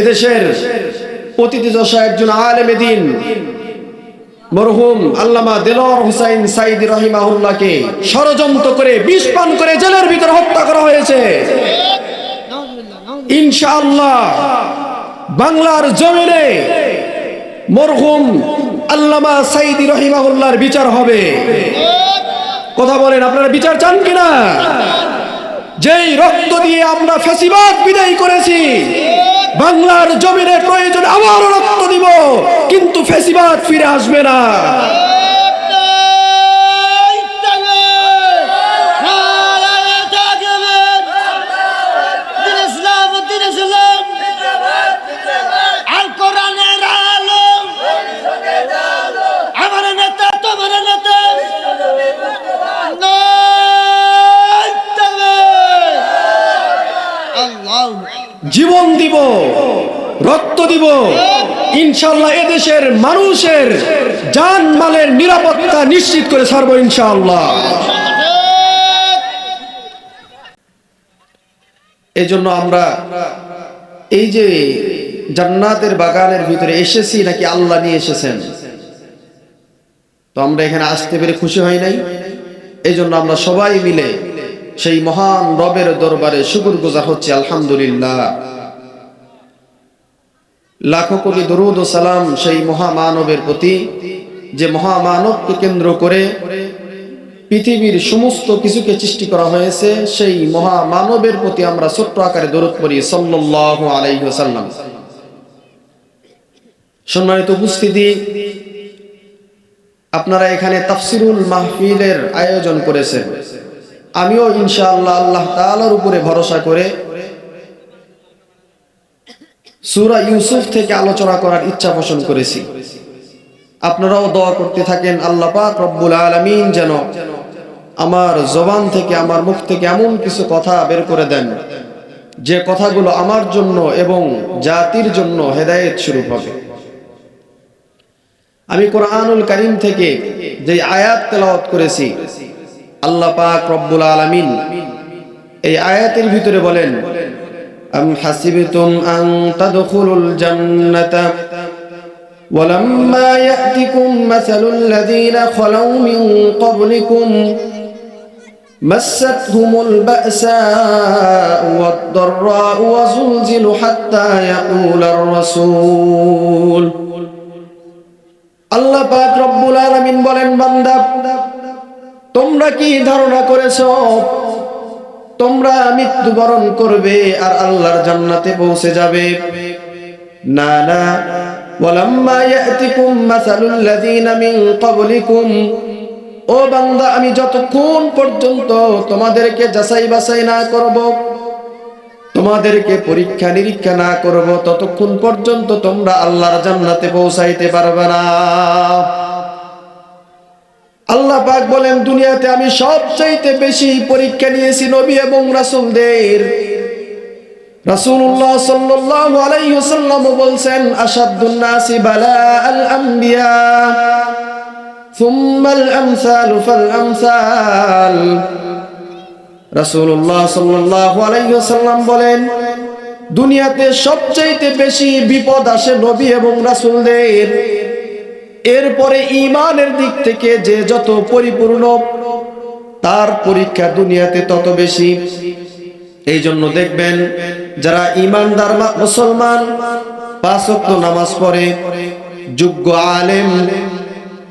এদেশের অতিথি দশা একজন আলেম দিন মরহুম আল্লামা দেলোয়ার হুসাইন সাইদ রহিমাহুল্লাহকে ষড়যন্ত্র করে বিষ পান করে জেলের ভিতরে হত্যা করা হয়েছে। ইনশাআল্লাহ বাংলার জমিনে মরহুম আল্লামা সাইদি রহিমাহুল্লাহর বিচার হবে। কথা বলেন, আপনারা বিচার চান কিনা? যেই রক্ত দিয়ে আমরা ফেসিবাদ বিদায় করেছি, বাংলার জমিনে প্রয়োজন আবারও রক্ত দিব, কিন্তু ফেসিবাদ ফিরে আসবে না। ইনশাল্লাহ এদেশের মানুষের জান মালের নিরাপত্তা নিশ্চিত করে ছাড়বো ইনশাআল্লাহ। এই জন্য আমরা এই যে জান্নাতের বাগানের ভিতরে এসেছি নাকি আল্লাহ নিয়ে এসেছেন? তো আমরা এখানে আসতে পেরে খুশি হয় নাই। এই জন্য আমরা সবাই মিলে সেই মহান রবের দরবারে শুকুর গুজার হচ্ছে, আলহামদুলিল্লাহ। লাখো কোটি দরুদ ও সালাম সেই মহামানবের প্রতি, যে মহামানবকে কেন্দ্র করে পৃথিবীর সমস্ত কিছুকে সৃষ্টি করা হয়েছে, সেই মহামানবের প্রতি আমরা ছোট্ট আকারে দরুদ পড়ি, সাল্লাল্লাহু আলাইহি ওয়াসাল্লাম। সম্মানিত উপস্থিতি, আপনারা এখানে তাফসিরুল মাহফিলের আয়োজন করেছেন। আমিও ইনশাআল্লাহ আল্লাহ তাআলার উপরে ভরসা করে সূরা ইউসুফ থেকে আলোচনা করার ইচ্ছা পোষণ করেছি। আপনারাও দোয়া করতে থাকেন, আল্লাহ পাক রব্বুল আলামিন যেন আমার জবান থেকে, আমার মুখ থেকে এমন কিছু কথা বের করে দেন, যে কথাগুলো আমার জন্য এবং জাতির জন্য হেদায়েত শুরু হবে। আমি কোরআনুল করিম থেকে যে আয়াত তেলাওয়াত করেছি, আল্লাহ পাক রব্বুল আলামিন এই আয়াতের ভিতরে বলেন আম হাসিবতুম আন তাদখুলুল জান্নাতা ولما يأتكم مثل الذين خلوا من قبلكم مستهم البأساء والضراء وزلزلوا حتى يقول الرسول আল্লাহ পাক রব্বুল আলামিন বলেন বান্দা তোমরা কি ধারণা করেছো তোমরা মৃত্যুবরণ করবে আর আল্লাহর জান্নাতে পৌঁছে যাবে। না না। ইয়াতিকুম মাসালুল লাযিনা মিন ক্বাবলিকুম। ও বান্দা, আমি যতক্ষণ পর্যন্ত তোমাদেরকে যাচাই বাছাই না করব, তোমাদেরকে পরীক্ষা নিরীক্ষা না করব, ততক্ষণ পর্যন্ত তোমরা আল্লাহর জান্নাতে পৌঁছাইতে পারবে না। আল্লাহ পাক বলেন, দুনিয়াতে আমি সবচাইতে বেশি পরীক্ষা নিয়েছি নবী এবং রাসূলদের। রাসূলুল্লাহ সাল্লাল্লাহু আলাইহি ওয়াসাল্লাম বলছেন, আশাদ্দুন নাসি বালাআল আমবিয়া, সুম্মাল আমসালু ফাল আমসাল। রাসূলুল্লাহ সাল্লাল্লাহু আলাইহি ওয়াসাল্লাম বলেন, দুনিয়াতে সবচাইতে বেশি বিপদ আসে নবী এবং রাসূলদের। এরপরে ইমানের দিক থেকে যে যত পরিপূর্ণ, তার পরীক্ষা দুনিয়াতে তত বেশি। এই জন্য দেখবেন, যারা ইমানদার মুসলমান, পাঁচ ওয়াক্ত নামাজ পড়ে, যোগ্য আলেম,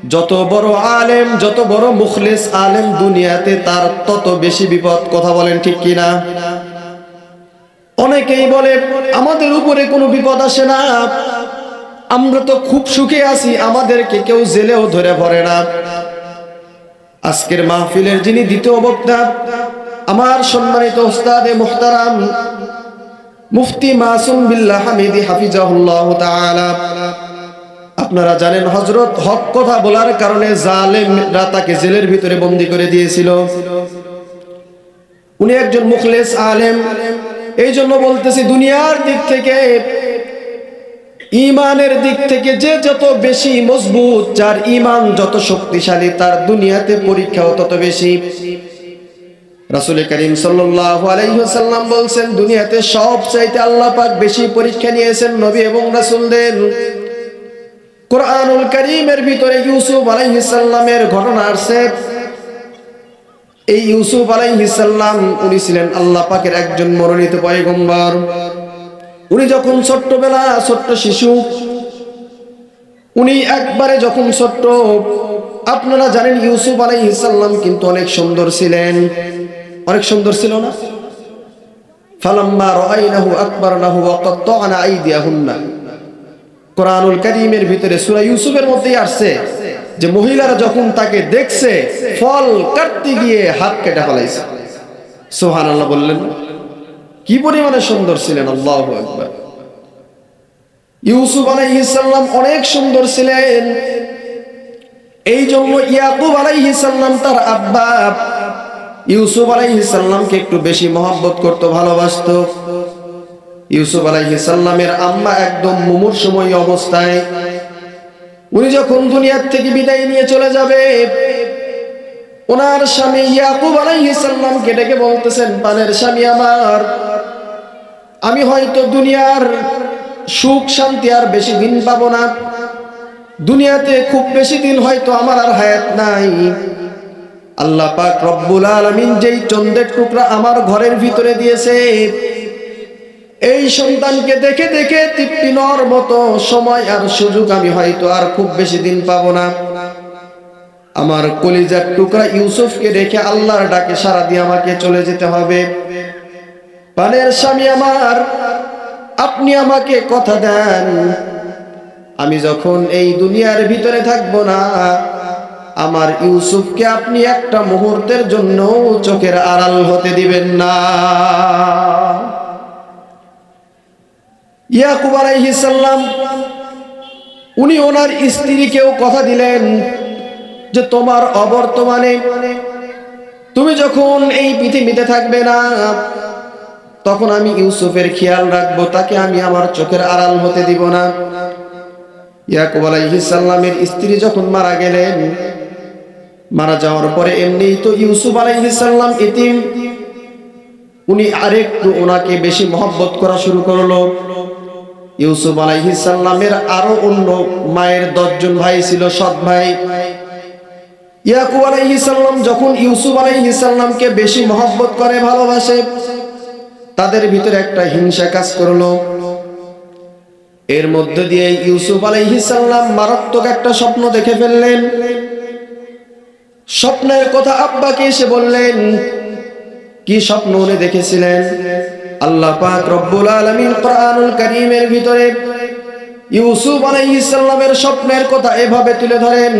যত বড় আলেম, যত বড় মুখলেস আলেম দুনিয়াতে তার তত বেশি বিপদ, কথা বলেন ঠিক কিনা? অনেকেই বলে, আমাদের উপরে কোনো বিপদ আসে না। আমরা তো খুব সুখে আছি, আমাদেরকে কেউ জেলেও ধরে ভরে না। আজকের মাহফিলের যিনি দ্বিতীয় বক্তা, আমার সম্মানিত ওস্তাদে মুহতারাম মুফতি মাসুম বিল্লাহ হামিদি হাফিজাহুল্লাহ আপনারা জানেন হজরত হক কথা বলার কারণে জালেমরা তাকে জেলের ভিতরে বন্দি করে দিয়েছিল। উনি একজন মুখলেস আলেম। এই জন্য বলতেছি, দুনিয়ার দিক থেকে ইমানের দিক থেকে যে যত বেশি মজবুত, যার ইমান যত শক্তিশালী, তার দুনিয়াতে পরীক্ষাও তত বেশি। রাসুল করিম সাল্লাম বলছেন, দুনিয়াতে সব চাইতে আল্লাহ পাক বেশি পরীক্ষা নিয়েছেন নবী এবং রাসুলদের। কোরআনুল করিমের ভিতরে ইউসুফ আলাইহিসাল্লামের ঘটনা আসছে। এই ইউসুফ আলাইহিসাল্লাম উনি ছিলেন আল্লাহ পাকের একজন মনোনীত পয়গম্বর। উনি যখন ছোট্টবেলা, ছোট্ট শিশু, উনি একবারে যখন ছোট্ট, আপনারা জানেন ইউসুফ আলাইহিসাল্লাম কিন্তু অনেক সুন্দর ছিলেন। অনেক সুন্দর ছিল না? ফালাম্মা রাআইনাহু আকবারনাহু ওয়া কাত্তা'না আইদিয়াহুন্না। কোরআনুল কারীমের ভিতরে সূরা ইউসুফের মধ্যেই আসছে যে মহিলারা যখন তাকে দেখছে, ফল কাটতে গিয়ে হাত কেটে ফেলাইছে। সুবহানাল্লাহ বললেন। কি পরিমাণে সুন্দর ছিলেন? আল্লাহু আকবার। ইউসুফ আলাইহিসাল্লাম অনেক সুন্দর ছিলেন। এই জন্য ইয়াকুব আলাইহিসাল্লাম তার আব্বা ইউসুফ আলাইহিসাল্লামকে একটু বেশি মহব্বত করত ভালোবাসত। ইউসুফ আলাইহিসাল্লামের আম্মা একদম মুমুর সময় অবস্থায়। উনি যখন দুনিয়ার থেকে বিদায় নিয়ে চলে যাবে ওনার স্বামী ইয়াকুব আলাইহিসাল্লামকে ডেকে বলতেছেন পানের স্বামী আমার, আমি হয়তো দুনিয়ার সুখ, শান্তি আর বেশি দিন পাবো না। দুনিয়াতে খুব বেশি দিন হয়তো আমার আর হায়াত নাই। আল্লাহ পাক রব্বুল আলামিন যেই চন্দ্রের টুকরা আমার ঘরের ভিতরে দিয়েছে, এই সন্তানকে দেখে দেখে তৃপ্তিনর মতো সময় আর সুযোগ আমি হয়তো আর খুব বেশি দিন পাবো না। আমার কলিজার টুকরা ইউসুফকে রেখে আল্লাহর ডাকে সারা দিয়ে আমাকে চলে যেতে হবে। পানের স্বামী আমার, আপনি আমাকে কথা দেন। আমি যখন এই দুনিয়ার ভিতরে থাকব না, আমার ইউসুফকে আপনি একটা মুহূর্তের জন্য চোখের আড়াল হতে দিবেন না। ইয়াকুব আলাইহিসাল্লাম উনি ওনার স্ত্রীকেও কথা দিলেন। যে তোমার অবর্তমানে তুমি যখন এই পৃথিবীতে থাকবে না, তখন আমি ইউসুফের খেয়াল রাখব, তাকে আমি আমার চোখের আড়াল হতে দিব না। ইয়াকুব আলাইহিসাল্লামের স্ত্রী যখন মারা গেলেন, মারা যাওয়ার পরে এমনি তো ইউসুফ আলাইহিসাল্লাম ইতিম উনি আরেকটু ওনাকে বেশি মহব্বত করা শুরু করল। ইউসুফ আলাইহিসাল্লামের আরও অন্য মায়ের দশজন ভাই ছিল, সৎ ভাই। ইয়াকুব আলাইহিসাল্লাম যখন ইউসুফ আলাইহিসাল্লামকে বেশি মহব্বত করে, ভালোবাসে, তাদের ভিতরে একটা হিংসা কাজ করল। এর মধ্যে দিয়ে ইউসুফ আলাইহিসাল্লাম মারাত্মক একটা স্বপ্ন দেখে ফেললেন। স্বপ্নের কথা আব্বাকে এসে বললেন, কি স্বপ্ন উনি দেখেছিলেন? আল্লাহ পাক রব্বুল আলামিন কোরআনুল কারীমের ভিতরে ইউসুফ আলাইহিস সালামের স্বপ্নের কথা এভাবে তুলে ধরেন।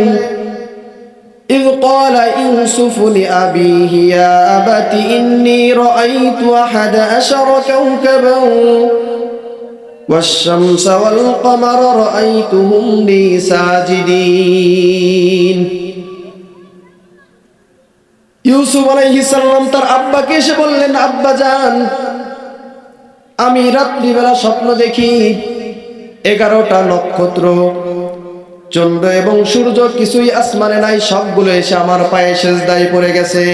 إذ قال يوسف لأبيه يا أبت إني رأيت أحد عشر كوكبا والشمس والقمر رأيتهم لي ساجدين ইউসুফ আলাইহিসাল্লাম তার আব্বাকে এসে বললেন আব্বা যান আমি রাত্রিবেলা স্বপ্ন দেখি এগারোটা নক্ষত্র চন্দ্র এবং সূর্য কিছুই আসমানে নাই, সবগুলো এসে আমার পায়ে সেজদায় পড়ে গেছে।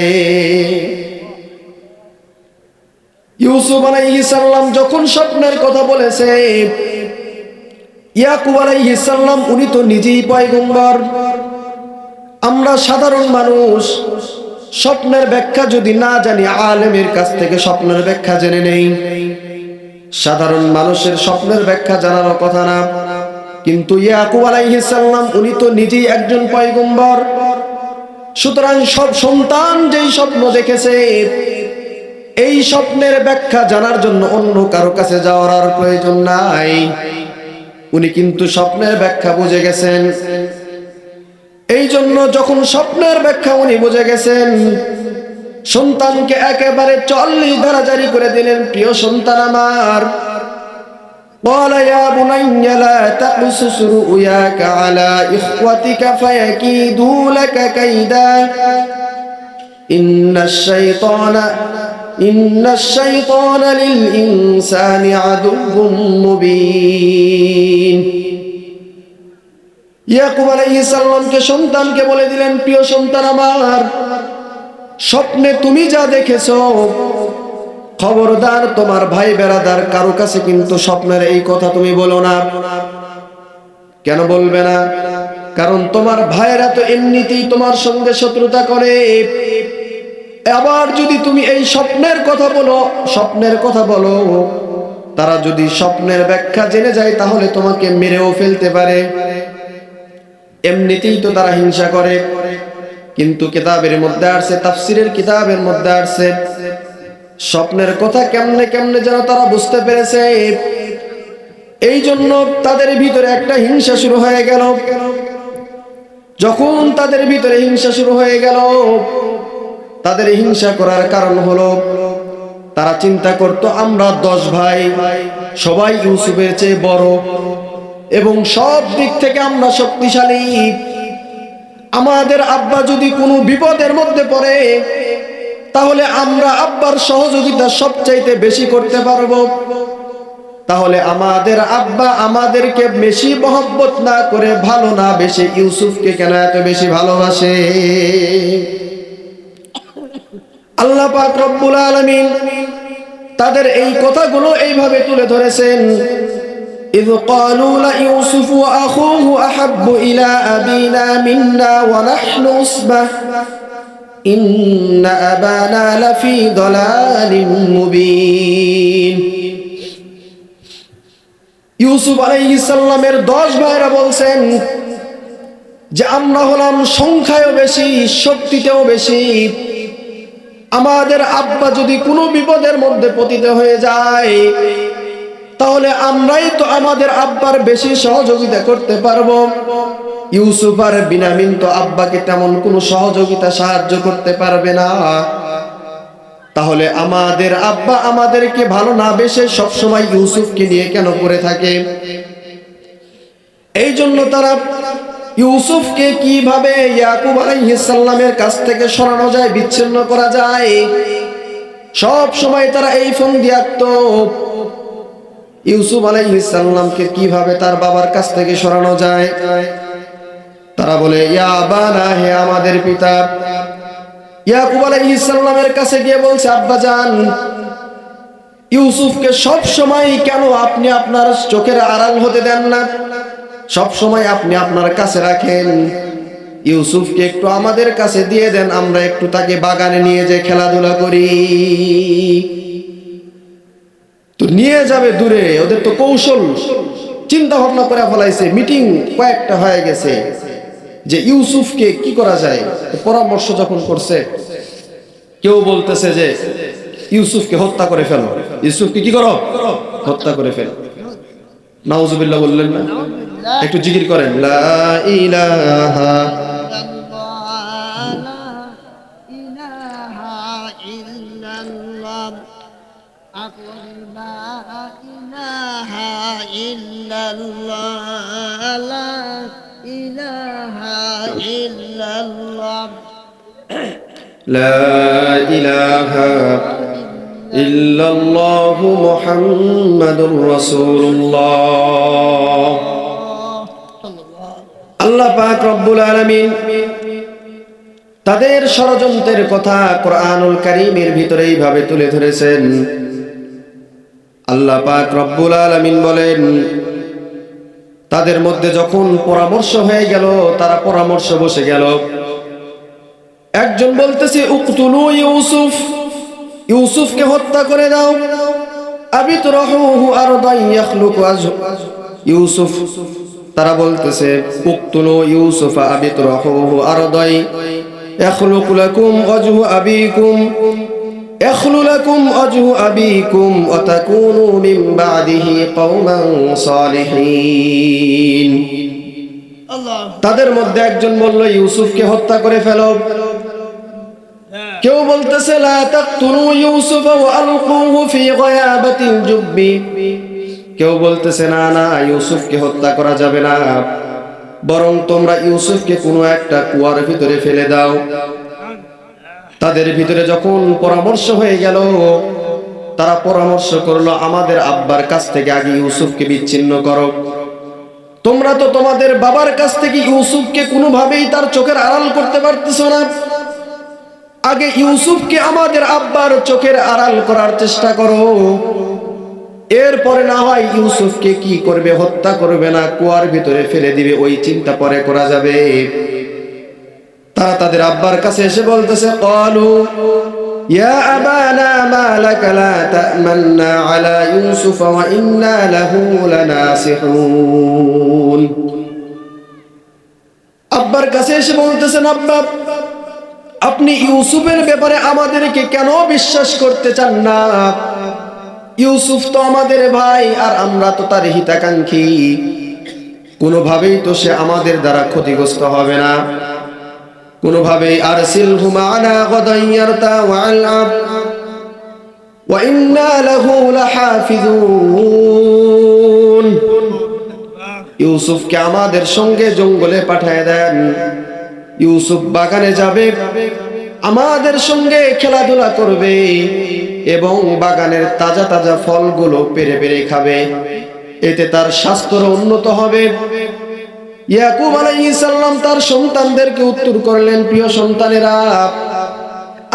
ইউসুফ আলাইহিসাল্লাম যখন স্বপ্নের কথা বলেছে, ইয়াকুব আলাইহিসাল্লাম উনি তো নিজেই পয়গম্বর। আমরা সাধারণ মানুষ, স্বপ্নের ব্যাখ্যা যদি না জানি, আলেমের কাছ থেকে স্বপ্নের ব্যাখ্যা জেনে নেই। সাধারণ মানুষের স্বপ্নের ব্যাখ্যা জানার কথা না। কিন্তু ইয়াকুব উনি তো নিজেই একজন পয়গম্বর। সুতরাং সব সন্তান যেই স্বপ্ন দেখেছে, এই স্বপ্নের ব্যাখ্যা জানার জন্য অন্য কারও কাছে যাওয়ার আর প্রয়োজন নাই। উনি কিন্তু স্বপ্নের ব্যাখ্যা বুঝে গেছেন। এই জন্য যখন স্বপ্নের ব্যাখ্যা উনি বুঝে গেছেন, সন্তানকে একেবারে চল্লিশ ধারা জারি করে দিলেন, প্রিয় সন্তান আমার قال يا بني لا تقصص رؤياك على إخوتك فيكيدوا لك كيدا إن الشيطان إن الشيطان للإنسان عدو مبين ইয়াকুব আলাইহিস সালামকে সন্তানকে বলে দিলেন প্রিয় সন্তান আমার স্বপ্নে তুমি যা দেখেছো খবরদার, তোমার ভাই বেড়াদার, কারও কাছে কিন্তু স্বপ্নের এই কথা তুমি বলো না। কেন বলবে না? কারণ তোমার ভাইয়েরা তো এমনিতেই তোমার সঙ্গে শত্রুতা করে। আবার যদি তুমি এই স্বপ্নের কথা বলো, স্বপ্নের কথা বলো, তারা যদি স্বপ্নের ব্যাখ্যা জেনে যায়, তাহলে তোমাকে মেরেও ফেলতে পারে। এমনিতেই তো তারা হিংসা করে। কিন্তু কিতাবের মধ্যে আসছে, তাফসিরের কিতাবের মধ্যে আসছে স্বপ্নের কথা কেমনে কেমনে যেন তারা বুঝতে পেরেছে। এই জন্য তাদের ভিতরে একটা হিংসা শুরু হয়ে গেল। যখন তাদের ভিতরে হিংসা শুরু হয়ে গেল, তাদের হিংসা করার কারণ হলো, তারা চিন্তা করত, আমরা দশ ভাই, সবাই ইউসুফের চেয়ে বড় এবং সব দিক থেকে আমরা শক্তিশালী। আমাদের আব্বা যদি কোনো বিপদের মধ্যে পড়ে তাহলে আমরা আব্বার সহযোগিতা সবচাইতে বেশি করতে পারবো তাহলে আমাদের আব্বা আমাদেরকে বেশি মহব্বত না করে ভালো না বেশি ইউসুফকে কেন এত বেশি ভালোবাসে আল্লাহ পাক রব্বুল আলামিন তাদের এই কথাগুলো এইভাবে তুলে ধরেছেন إذ قالوا ليوسف وأخوه أحب إلى أبينا منا ونحن أصبة إن أبانا لفي ضلال مبين ইউসুফ আলাইহিসাল্লামের দশ ভাইরা বলছেন যে আমরা হলাম সংখ্যায়ও বেশি শক্তিতেও বেশি আমাদের আব্বা যদি কোনো বিপদের মধ্যে পতিত হয়ে যায় তাহলে আমরাই তো আমাদের আব্বার বেশি সহযোগিতা করতে পারব। ইউসুফ আর বিনামিন তো আব্বাকে তেমন কোনো সহযোগিতা সাহায্য করতে পারবে না। তাহলে আমাদের আব্বা আমাদেরকে ভালো না বেসে সবসময় ইউসুফকে নিয়ে কেন করে থাকে? এই জন্য তারা ইউসুফকে কীভাবে ইয়াকুব আলাইহিসাল্লামের কাছ থেকে সরানো যায়, বিচ্ছিন্ন করা যায় সব সময় তারা এই ফোন দিয়াত ইউসুফ আলাইহিসাল্লামকে কীভাবে তার বাবার কাছ থেকে সরানো যায়? তারা বলে, ইয়া বানা হে আমাদের পিতা। ইয়াকুব আলাইহিসাল্লামের কাছে গিয়ে বলছে, আব্বা যান ইউসুফকে সব সময় কেন আপনি আপনার চোখের আড়াল হতে দেন না? সব সময় আপনি আপনার কাছে রাখেন। ইউসুফকে একটু আমাদের কাছে দিয়ে দেন, আমরা একটু তাকে বাগানে নিয়ে যে খেলাধুলা করি। তো নিয়ে যাবে দূরে, ওদের তো কৌশল। চিন্তা ভাবনা করে ফেলাইছে। মিটিং কয়েকটা হয়ে গেছে। যে ইউসুফকে কি করা যায়? পরামর্শ যখন করছে, কেউ বলতেছে যে ইউসুফকে হত্যা করে ফেলো। ইউসুফকে কি করো? হত্যা করে ফেলো। নাউজুবিল্লাহ বললেন না? একটু জিকির করেন। লা ইলাহা لا إله إلا الله محمد رسول الله আল্লাহ পাক রব্বুল আলামিন তাদের ষড়যন্ত্রের কথা কোরআনুল কারীমের ভিতরে এইভাবে তুলে ধরেছেন আল্লাহ পাক রব্বুল আলামিন বলেন, তাদের মধ্যে যখন পরামর্শ হয়ে গেল, তারা পরামর্শ বসে গেল। একজন বলতেছে, উকতুলু ইউসুফ, ইউসুফকে হত্যা করে দাও। রহুহু আরদান ইয়াখলুকু আজহু ইউসুফ, তারা বলতেছে, উকতুলু ইউসুফ আবিত রহুহু আরদাই ইয়াখলুকু লাকুম আজহু আবিকুম। يخل لكم أجه أبيكم وتكونوا من بعده قوما صالحين তাদের মধ্যে একজন বলল ইউসুফকে হত্যা করে ফেলো কেউ বলতেছে লা তাকতুলু ইউসুফ ওয়া আলকুহু ফি গয়াবাতিল জুব্বি কেউ বলতেছে না না ইউসুফকে হত্যা করা যাবে না বরং তোমরা ইউসুফকে কোনো একটা কুয়ার ভিতরে ফেলে দাও তাদের ভিতরে যখন পরামর্শ হয়ে গেল, তারা পরামর্শ করল, আমাদের আব্বার কাছ থেকে আগে ইউসুফকে বিচ্ছিন্ন করো। তোমরা তো তোমাদের বাবার কাছ থেকে ইউসুফকে কোনোভাবেই তার চোখের আড়াল করতে পারতেছো না। আগে ইউসুফকে আমাদের আব্বার চোখের আড়াল করার চেষ্টা করো। এরপরে না হয় ইউসুফকে কি করবে, হত্যা করবে না, কুয়ার ভিতরে ফেলে দিবে, ওই চিন্তা পরে করা যাবে। তারা তাদের আব্বার কাছে এসে বলতেছে কলু يا أبانا ما لك لا تأمنا على يوسف وإنا له لناصحون আব্বার কাছে এসে বলতেছেন আব্বা আপনি ইউসুফের ব্যাপারে আমাদেরকে কেন বিশ্বাস করতে চান না ইউসুফ তো আমাদের ভাই আর আমরা তো তার হিতাকাঙ্ক্ষী কোনোভাবেই তো সে আমাদের দ্বারা ক্ষতিগ্রস্ত হবে না কোনোভাবেই আর সিলহু মানা গদাইয়ারতা ওয়ালআব وإنا له لحافظون ইউসুফকে আমাদের সঙ্গে জঙ্গলে পাঠায় দেন ইউসুফ বাগানে যাবে আমাদের সঙ্গে খেলাধুলা করবে এবং বাগানের তাজা তাজা ফলগুলো পেরে পেরে খাবে এতে তার স্বাস্থ্য উন্নত হবে ইয়াকুব আলাইহিস সালাম তার সন্তানদেরকে উত্তর করলেন, প্রিয় সন্তানেরা,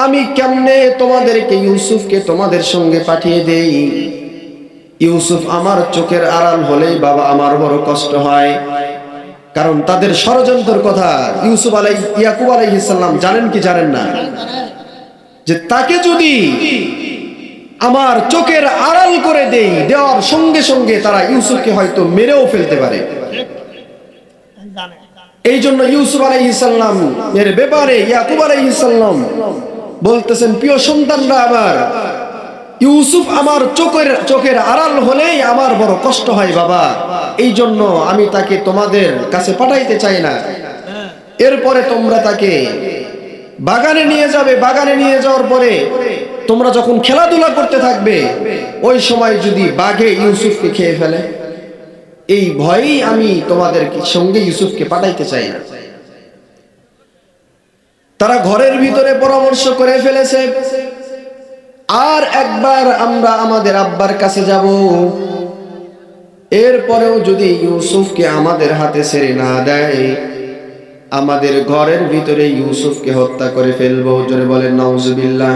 আমি কেমনে তোমাদেরকে ইউসুফকে তোমাদের সঙ্গে পাঠিয়ে দেই? ইউসুফ আমার চোখের আড়াল হলেই বাবা আমার বড় কষ্ট হয়, কারণ তাদের ষড়যন্ত্রের কথা ইউসুফ আলাই, ইয়াকুব আলাইহিস সালাম জানেন কি জানেন না? যে তাকে যদি আমার চোখের আড়াল করে দেই, দেওয়ার সঙ্গে সঙ্গে তারা ইউসুফকে হয়তো মেরেও ফেলতে পারে। এই জন্য ইউসুফ আলাইহিসাল্লাম এর ব্যাপারে ইয়াকুব আলাইহিসাল্লাম বলতেছেন, প্রিয় সন্তানরা আমার, ইউসুফ আমার চোখের চোখের আড়াল হলেই আমার বড় কষ্ট হয় বাবা। এই জন্য আমি তাকে তোমাদের কাছে পাঠাইতে চাই না। এরপরে তোমরা তাকে বাগানে নিয়ে যাবে। বাগানে নিয়ে যাওয়ার পরে তোমরা যখন খেলাধুলা করতে থাকবে, ওই সময় যদি বাঘে ইউসুফকে খেয়ে ফেলে এই ভয়েই আমি তোমাদের সঙ্গে ইউসুফকে পাঠাইতে চাই না। তারা ঘরের ভিতরে পরামর্শ করে ফেলেছে আর একবার আমরা আমাদের আব্বার কাছে যাব। এরপরেও যদি ইউসুফকে আমাদের হাতে ছেড়ে না দেয় আমাদের ঘরের ভিতরে ইউসুফকে হত্যা করে ফেলব। জোরে বলেন নওজুবিল্লাহ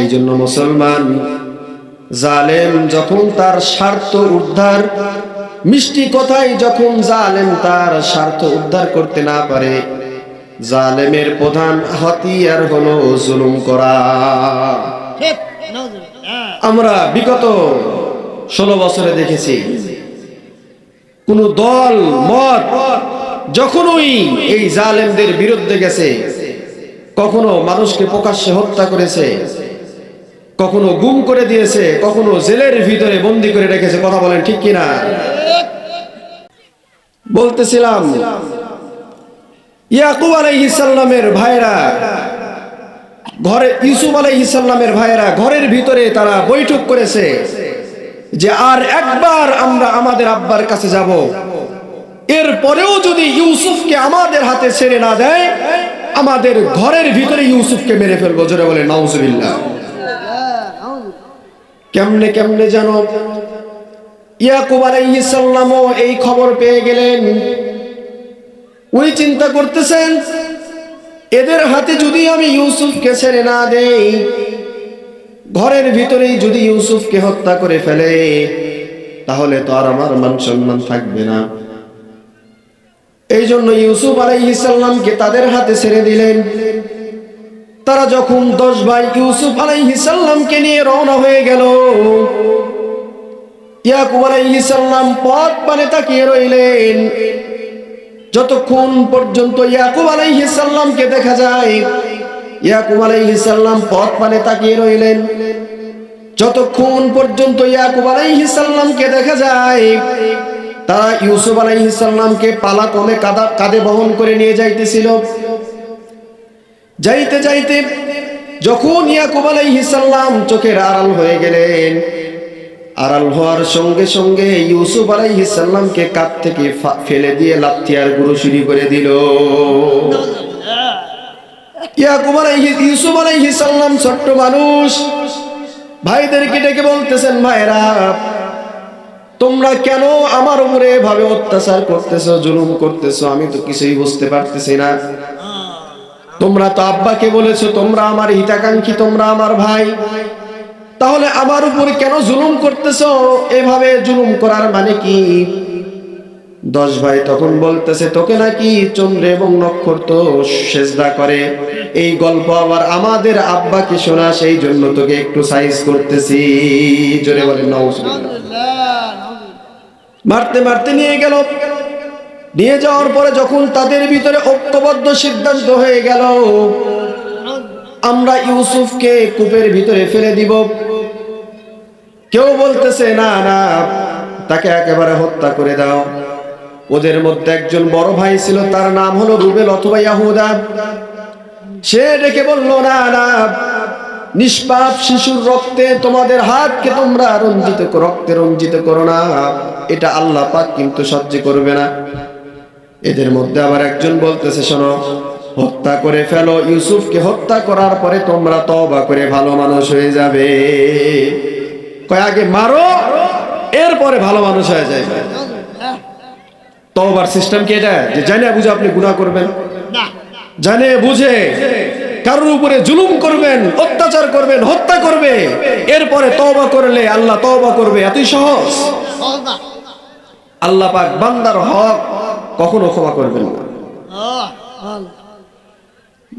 এই জন্য মুসলমান জালেম যখন তার স্বার্থ উদ্ধার মিষ্টি কথাই যখন জালেম তার স্বার্থ উদ্ধার করতে না পারে জালেমের প্রধান হাতিয়ার হলো জুলুম করা। আমরা বিগত ষোলো বছরে দেখেছি কোন দল মত যখনই এই জালেমদের বিরুদ্ধে গেছে কখনো মানুষকে প্রকাশ্যে হত্যা করেছে কখনো গুম করে দিয়েছে, কখনো জেলের ভিতরে বন্দি করে রেখেছে, কথা বলেন ঠিক কিনা? বলতেছিলাম, ইয়াকুব আলাইহিসাল্লামের ভাইরা, ঘরে, ইউসুফ আলাইহিসাল্লামের ভাইরা ঘরের ভিতরে তারা বৈঠক করেছে যে আর একবার আমরা আমাদের আব্বার কাছে যাব। এর পরেও যদি ইউসুফকে আমাদের হাতে ছেড়ে না দেয়, আমাদের ঘরের ভিতরে ইউসুফকে মেরে ফেলব, জোরে বলে নাউজুবিল্লাহ। কেমনে কেমনে যেন ইয়াকুব আলাইহিস এই খবর পেয়ে গেলেন। উনি চিন্তা করতেছেন, এদের হাতে যদি আমি ইউসুফকে ছেড়ে না দেই, ঘরের ভিতরেই যদি ইউসুফকে হত্যা করে ফেলে, তাহলে তো আর আমার মান সম্মান থাকবে না। এই জন্য ইউসুফ আলাইহিস সালামকে তাদের হাতে ছেড়ে দিলেন। তারা যখন দশ ভাই ইউসুফ আলাইহিসাল্লামকে নিয়ে রওনা হয়ে গেল, ইয়াকুব আলাইহিসাল্লাম পথ পানে তাকিয়ে রইলেন। যতক্ষণ পর্যন্ত ইয়াকুব আলাইহিসাল্লামকে দেখা যায়, ইয়াকুব আলাইহিসাল্লাম পথ পানে তাকিয়ে রইলেন। যতক্ষণ পর্যন্ত ইয়াকুব আলাইহিসাল্লামকে দেখা যায়, তারা ইউসুফ আলাইহিসাল্লামকে পালা কমে কাদা কাঁধে বহন করে নিয়ে যাইতেছিল। যাইতে যাইতে যখন ইয়াকুব আলাইহিস সালাম চোখের আড়াল হয়ে গেলেন, আড়াল হওয়ার সঙ্গে সঙ্গে ইউসুফ আলাইহিস সালামকে কাপ থেকে ফেলে দিয়ে লাথি আর গুরুশুরি করে দিল। ইয়াকুব আলাইহিস ইউসুফ আলাইহিস সালাম ছোট্ট মানুষ, ভাইদেরকে ডেকে বলতেছেন ভাইরা তোমরা কেন আমার উপরে এভাবে অত্যাচার করতেছো, জুলুম করতেছো? আমি তো কিছুই বুঝতে পারতেছি না। তোমরা তো আব্বাকে বলেছ, তোমরা আমার হিতাকাঙ্ক্ষী, তোমরা আমার ভাই। তাহলে আমার উপরে কেন জুলুম করতেছো? এভাবে জুলুম করার মানে কি? দশ ভাই তখন বলতেছে, তোকে নাকি চন্দ্র এবং নক্ষত্র সেজদা করে। এই গল্প আবার আমাদের আব্বাকে শোনা, সেই জন্য তোকে একটু সাইজ করতেছি। জোরে বলেন, নাউজুবিল্লাহ। মারতে মারতে নিয়ে গেল। নিয়ে যাওয়ার পরে যখন তাদের ভিতরে ঐক্যবদ্ধ সিদ্ধান্ত হয়ে গেল, আমরা ইউসুফকে কূপের ভিতরে ফেলে দিব। কেউ বলতেছে, না না, তাকে একেবারে হত্যা করে দাও। ওদের মধ্যে একজন বড় ভাই ছিল, তার নাম হলো রুবেল অথবা ইয়াহুদা। সে ডেকে বলল, না না, নিষ্পাপ শিশুর রক্তে তোমাদের হাতকে তোমরা রঞ্জিত রক্তে রঞ্জিত করো না। এটা আল্লাহ পাক কিন্তু সহ্য করবে না। এদের মধ্যে আবার একজন বলতেছে শোনো হত্যা করে ফেলো ইউসুফকে হত্যা করার পরে তোমরা তবা করে ভালো মানুষ হয়ে যাবে। কয় আগে মারো এরপরে ভালো মানুষ হয়ে যাবে। তবার সিস্টেম কি এটা? যে জানে বুঝে আপনি গুনাহ করবেন। জানে বুঝে কারোর উপরে জুলুম করবেন অত্যাচার করবেন হত্যা করবে। এরপরে তওবা করলে আল্লাহ তওবা করবে। এতই সহজ। আল্লাহ পাক বান্দার হক কখনো ক্ষমা করবেন না।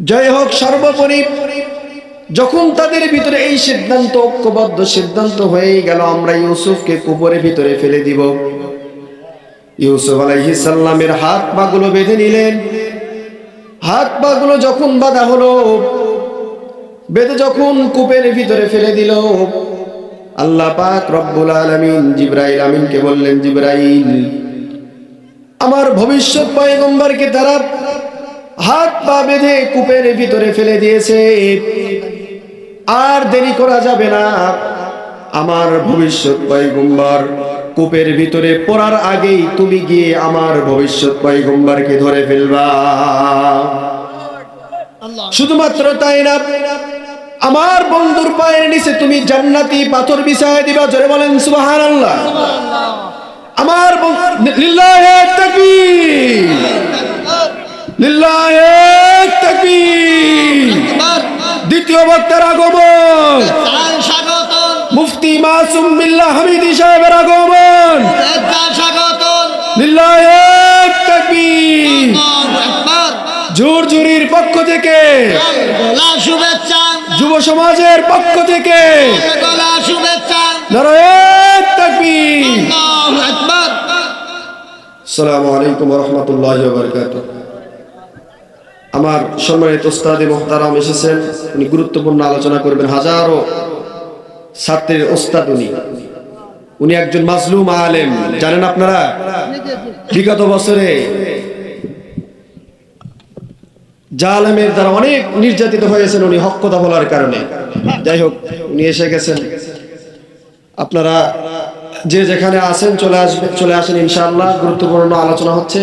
জয় হোক, সর্বোপরি যখন তাদের ভিতরে এই সিদ্ধান্ত, ঐক্যবদ্ধ সিদ্ধান্ত হয়ে গেল, আমরা ইউসুফকে কুপরের ভিতরে ফেলে দিব। ইউসুফ আলাইহিস সালামের হাত পাগুলো বেঁধে নিলেন। হাত পাগুলো যখন বাঁধা হলো, বেঁধে যখন কূপের ভিতরে ফেলে দিল, আল্লাহ পাক রব্বুল আলামিন জিব্রাইল আমিনকে বললেন, জিব্রাইল আমার ভবিষ্যৎ পয়গম্বরকে তারা হাত পা বেঁধে কূপের ভিতরে ফেলে দিয়েছে। আর দেরি করা যাবে না। আমার ভবিষ্যৎ পয়গম্বর, কূপের ভিতরে পড়ার আগেই তুমি গিয়ে আমার ভবিষ্যৎ পয়গম্বরকে ধরে ফেলবা। শুধুমাত্র তাই না, আমার বন্ধুর পায়ের নিচে তুমি জান্নাতি পাথর বিছায় দিবা। জোরে বলেন, সুবহানাল্লাহ। আমার দ্বিতীয় বক্তার আগমন। মুফতি মাসুম বিল্লাহ হামিদি সাহেবের আগমন। ঝুরঝুরির পক্ষ থেকে। যুব সমাজের পক্ষ থেকে। নারায়ণ তাকবীর। আমার সম্মানিত ওস্তাদে মোহতারাম এসেছেন, উনি গুরুত্বপূর্ণ আলোচনা করবেন হাজারো ছাত্রের ওস্তাদ উনি। উনি একজন মাজলুম আলেম, জানেন আপনারা? বিগত বছরে জালেমের দ্বারা অনেক নির্যাতিত হয়েছেন উনি, হক কথা বলার কারণে। যাই হোক, উনি এসে গেছেন। আপনারা যে যেখানে আসেন চলে আসবে চলে আসেন ইনশাআল্লাহ। গুরুত্বপূর্ণ আলোচনা হচ্ছে।